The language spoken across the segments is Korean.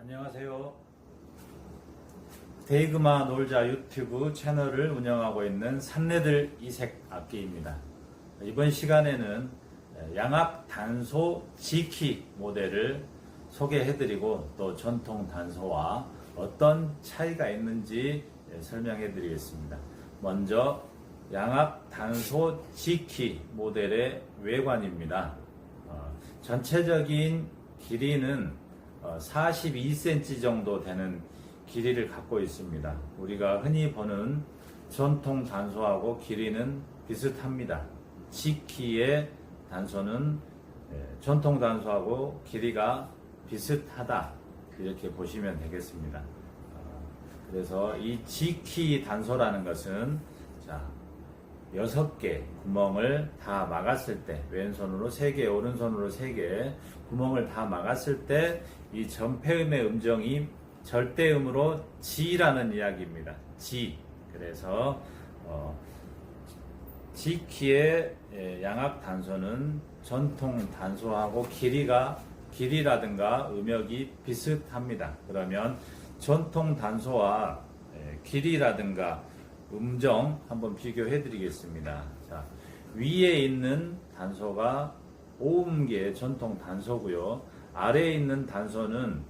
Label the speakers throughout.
Speaker 1: 안녕하세요. 데이그마 놀자 유튜브 채널을 운영하고 있는 산내들 이색 악기입니다. 이번 시간에는 양악 단소 G키 모델을 소개해드리고 또 전통 단소와 어떤 차이가 있는지 설명해드리겠습니다. 먼저 양악 단소 G키 모델의 외관입니다. 어, 전체적인 길이는 42cm 정도 되는 길이를 갖고 있습니다. 우리가 흔히 보는 전통 단소하고 길이는 비슷합니다. G키의 단소는 예, 전통 단소하고 길이가 비슷하다. 이렇게 보시면 되겠습니다. 어, 그래서 이 G키 단소라는 것은 자, 여섯 개 구멍을 다 막았을 때 왼손으로 세 개, 오른손으로 세 개 구멍을 다 막았을 때 이 전폐음의 음정이 절대음으로 지라는 이야기입니다. 지. 그래서 어, 지 키의 예, 양악 단소는 전통 단소하고 길이가 길이라든가 음역이 비슷합니다. 그러면 전통 단소와 예, 길이라든가 음정 한번 비교해 드리겠습니다. 자, 위에 있는 단소가 오음계 전통 단소고요. 아래에 있는 단소는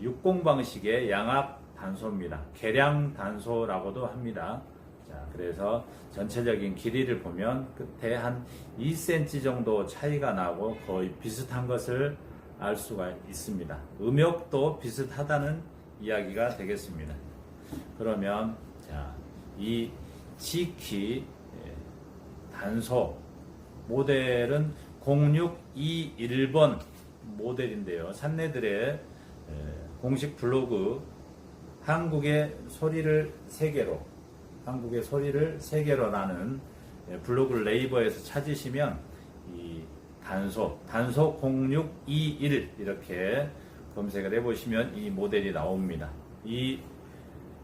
Speaker 1: 육공 방식의 양압 단소입니다. 계량 단소라고도 합니다. 자, 그래서 전체적인 길이를 보면 끝에 한 2cm 정도 차이가 나고 거의 비슷한 것을 알 수가 있습니다. 음역도 비슷하다는 이야기가 되겠습니다. 그러면 자, 이 G키 예, 단소 모델은 0621번 모델인데요. 산내들의 예, 공식 블로그 한국의 소리를 세 개로 한국의 소리를 세 개로라는 예, 블로그 네이버에서 찾으시면 이 단소 단소 0621 이렇게 검색을 해보시면 이 모델이 나옵니다. 이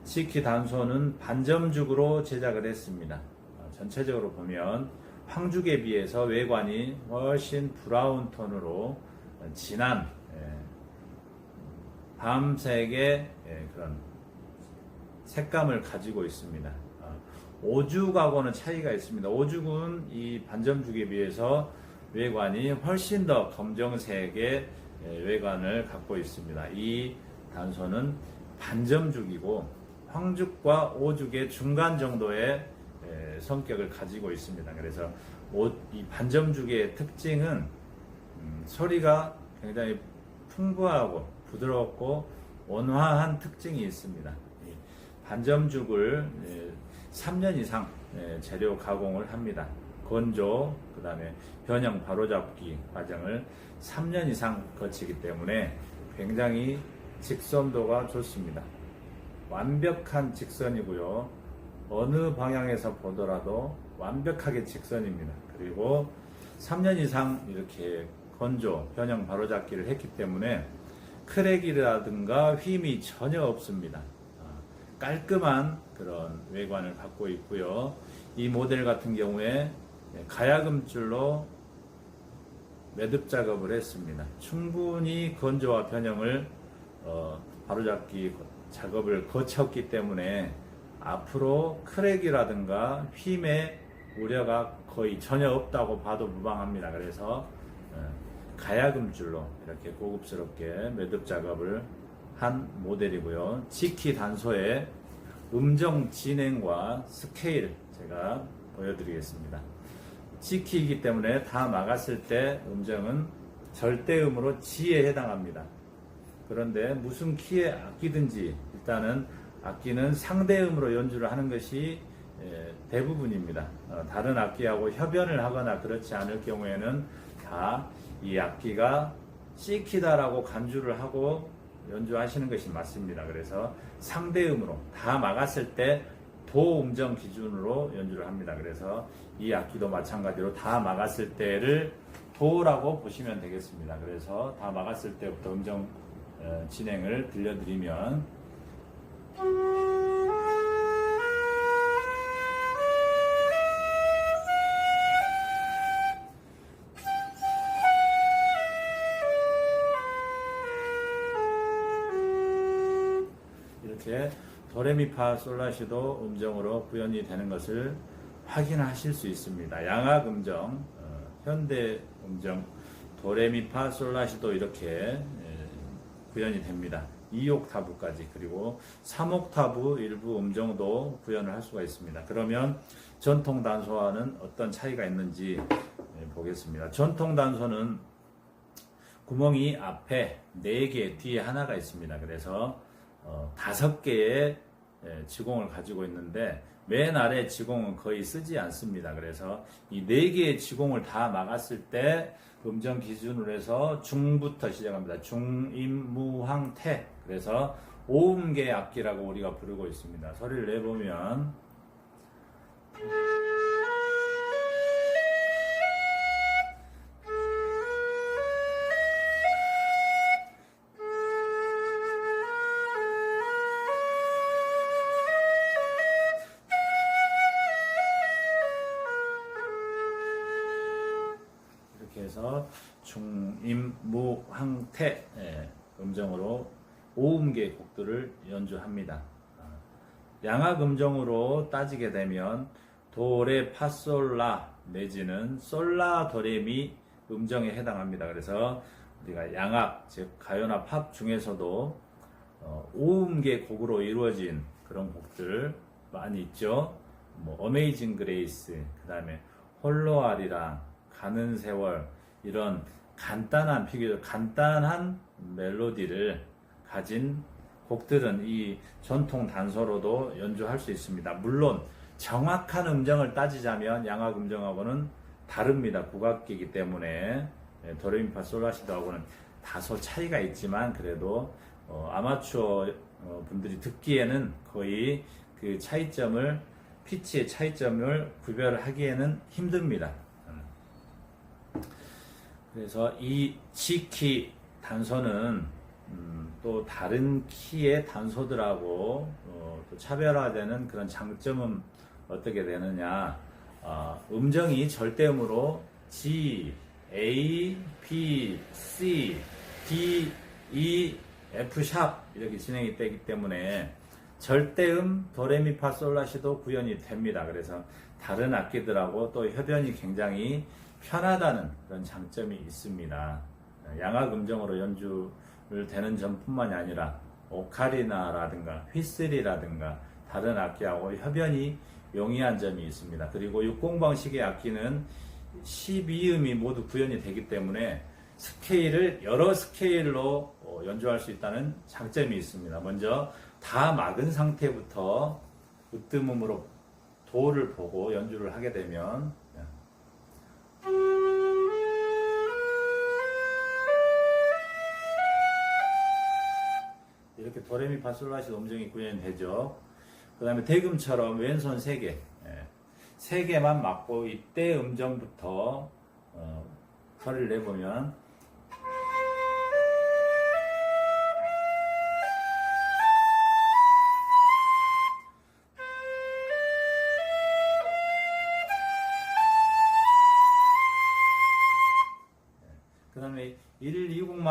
Speaker 1: 시키 단소는 반점죽으로 제작을 했습니다. 어, 전체적으로 보면 황죽에 비해서 외관이 훨씬 브라운 톤으로 진한 예, 밤색의 예, 그런 색감을 가지고 있습니다. 어, 오죽하고는 차이가 있습니다. 오죽은 이 반점죽에 비해서 외관이 훨씬 더 검정색의 예, 외관을 갖고 있습니다. 이 단소는 반점죽이고 황죽과 오죽의 중간 정도의 예, 성격을 가지고 있습니다. 그래서 이 반점죽의 특징은 음, 소리가 굉장히 풍부하고 부드럽고 온화한 특징이 있습니다. 반점죽을 3년 이상 예, 재료 가공을 합니다. 건조, 그 다음에 변형 바로잡기 과정을 3년 이상 거치기 때문에 굉장히 직선도가 좋습니다. 완벽한 직선이고요. 어느 방향에서 보더라도 완벽하게 직선입니다. 그리고 3년 이상 이렇게 건조, 변형 바로잡기를 했기 때문에 크랙이라든가 휨이 전혀 없습니다. 아, 깔끔한 그런 외관을 갖고 있고요. 이 모델 같은 경우에 가야금줄로 매듭 작업을 했습니다. 충분히 건조와 변형을 어, 바로잡기 작업을 거쳤기 때문에 앞으로 크랙이라든가 휨의 우려가 거의 전혀 없다고 봐도 무방합니다. 그래서 어, 가야금줄로 이렇게 고급스럽게 매듭 작업을 한 모델이고요. 지키 단소의 음정 진행과 스케일 제가 보여드리겠습니다. 지키이기 때문에 다 막았을 때 음정은 절대음으로 지에 해당합니다. 그런데 무슨 키에 악기든지 일단은 악기는 상대음으로 연주를 하는 것이 예, 대부분입니다. 어, 다른 악기하고 협연을 하거나 그렇지 않을 경우에는 다 이 악기가 C키다라고 간주를 하고 연주하시는 것이 맞습니다. 그래서 상대음으로 다 막았을 때 도 음정 기준으로 연주를 합니다. 그래서 이 악기도 마찬가지로 다 막았을 때를 도라고 보시면 되겠습니다. 그래서 다 막았을 때부터 음정 어, 진행을 들려드리면 이렇게 도레미파 솔라시도 음정으로 구현이 되는 것을 확인하실 수 있습니다. 양악 음정, 어, 현대 음정, 도레미파 솔라시도 이렇게 예, 구현이 됩니다. 2옥타브까지 그리고 3옥타브 일부 음정도 구현을 할 수가 있습니다. 그러면 전통 단소와는 어떤 차이가 있는지 예, 보겠습니다. 전통 단소는 구멍이 앞에 4개, 뒤에 하나가 있습니다. 그래서 어, 5개의 예, 지공을 가지고 있는데 맨 아래 지공은 거의 쓰지 않습니다. 그래서 이 4개의 지공을 다 막았을 때 음정 기준으로 해서 중부터 시작합니다. 중 임 무 황 태 그래서 오음계 악기라고 우리가 부르고 있습니다. 소리를 내보면 이렇게 해서 중임무황태 예, 음정으로 오음계 곡들을 연주합니다. 아, 양악 음정으로 따지게 되면 도레 파솔라 내지는 솔라 도레미 음정에 해당합니다. 그래서 우리가 양악 즉 가요나 팝 중에서도 어, 오음계 곡으로 이루어진 그런 곡들 많이 있죠. 뭐 어메이징 그레이스, 그다음에 홀로 아리랑 가는 세월 이런 간단한 비교적 간단한 멜로디를 가진 곡들은 이 전통 단서로도 연주할 수 있습니다. 물론 정확한 음정을 따지자면 양악 음정하고는 다릅니다. 국악기이기 때문에 예, 도레미파 솔라시도하고는 다소 차이가 있지만 그래도 어, 아마추어 어, 분들이 듣기에는 거의 그 차이점을 피치의 차이점을 구별하기에는 힘듭니다. 음. 그래서 이 G키 단서는 음, 또 다른 키의 단서들하고 어, 또 차별화되는 그런 장점은 어떻게 되느냐? 어, 음정이 절대음으로 G, A, B, C, D, E, F 샵 이렇게 진행이 되기 때문에 절대음 도레미파솔라시도 구현이 됩니다. 그래서 다른 악기들하고 또 협연이 굉장히 편하다는 그런 장점이 있습니다. 양악 음정으로 연주를 되는 점뿐만이 아니라 오카리나라든가 휘슬이라든가 다른 악기하고 협연이 용이한 점이 있습니다. 그리고 60방식의 악기는 12음이 모두 구현이 되기 때문에 스케일을 여러 스케일로 어, 연주할 수 있다는 장점이 있습니다. 먼저 다 막은 상태부터 으뜸음으로 도를 보고 연주를 하게 되면 도레미 파솔라시 음정이 구현이 되죠. 그 다음에 대금처럼 왼손 3개, 3개만 맞고 이때 음정부터 어, 소리를 내보면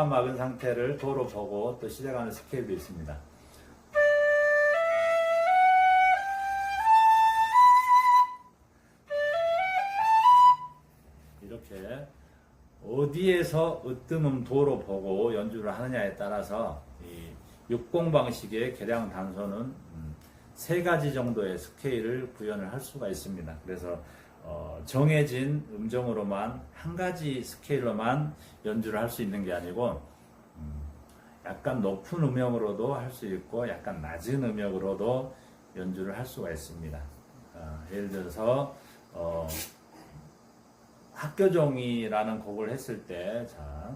Speaker 1: 1, 2곡만 막은 상태를 도로 보고 또 시작하는 스케일도 있습니다. 이렇게 어디에서 으뜸음 도로 보고 연주를 하느냐에 따라서 이 60 방식의 계량 단서는 음, 세 가지 정도의 스케일을 구현을 할 수가 있습니다. 그래서 어, 정해진 음정으로만 한 가지 스케일로만 연주를 할 수 있는 게 아니고 음, 약간 높은 음역으로도 할 수 있고 약간 낮은 음역으로도 연주를 할 수가 있습니다. 어, 예를 들어서 어, 학교종이라는 곡을 했을 때, 자.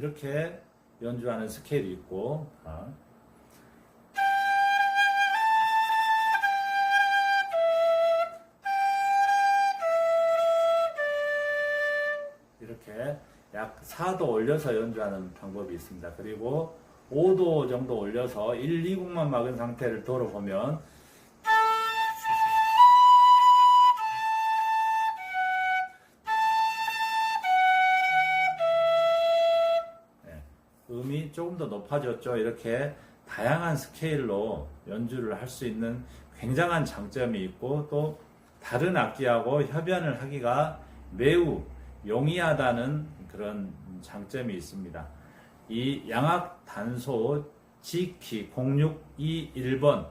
Speaker 1: 이렇게 연주하는 스케일이 있고, 자. 이렇게 약 4도 올려서 연주하는 방법이 있습니다. 그리고 5도 정도 올려서 1, 2곡만 막은 상태를 돌아보면 조금 더 높아졌죠. 이렇게 다양한 스케일로 연주를 할 수 있는 굉장한 장점이 있고 또 다른 악기하고 협연을 하기가 매우 용이하다는 그런 장점이 있습니다. 이 양악 단소 G키 0621번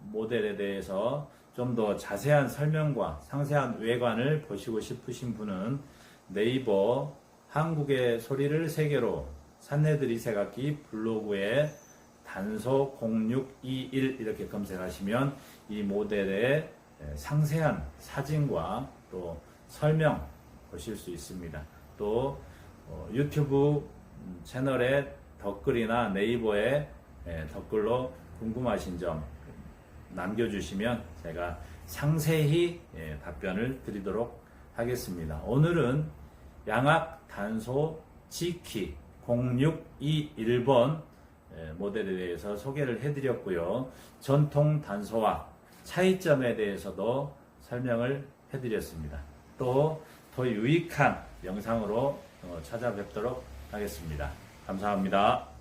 Speaker 1: 모델에 대해서 좀 더 자세한 설명과 상세한 외관을 보시고 싶으신 분은 네이버 한국의 소리를 세계로 산내들이 세각기 블로그에 단소 0621 이렇게 검색하시면 이 모델의 상세한 사진과 또 설명 보실 수 있습니다. 또 어, 유튜브 음, 채널에 댓글이나 네이버에 예, 댓글로 궁금하신 점 남겨주시면 제가 상세히 예, 답변을 드리도록 하겠습니다. 오늘은 양악 단소 G키 0621번 예, 모델에 대해서 소개를 해드렸고요. 전통 단소와 차이점에 대해서도 설명을 해드렸습니다. 또 더 유익한 영상으로 어, 찾아뵙도록 하겠습니다. 감사합니다.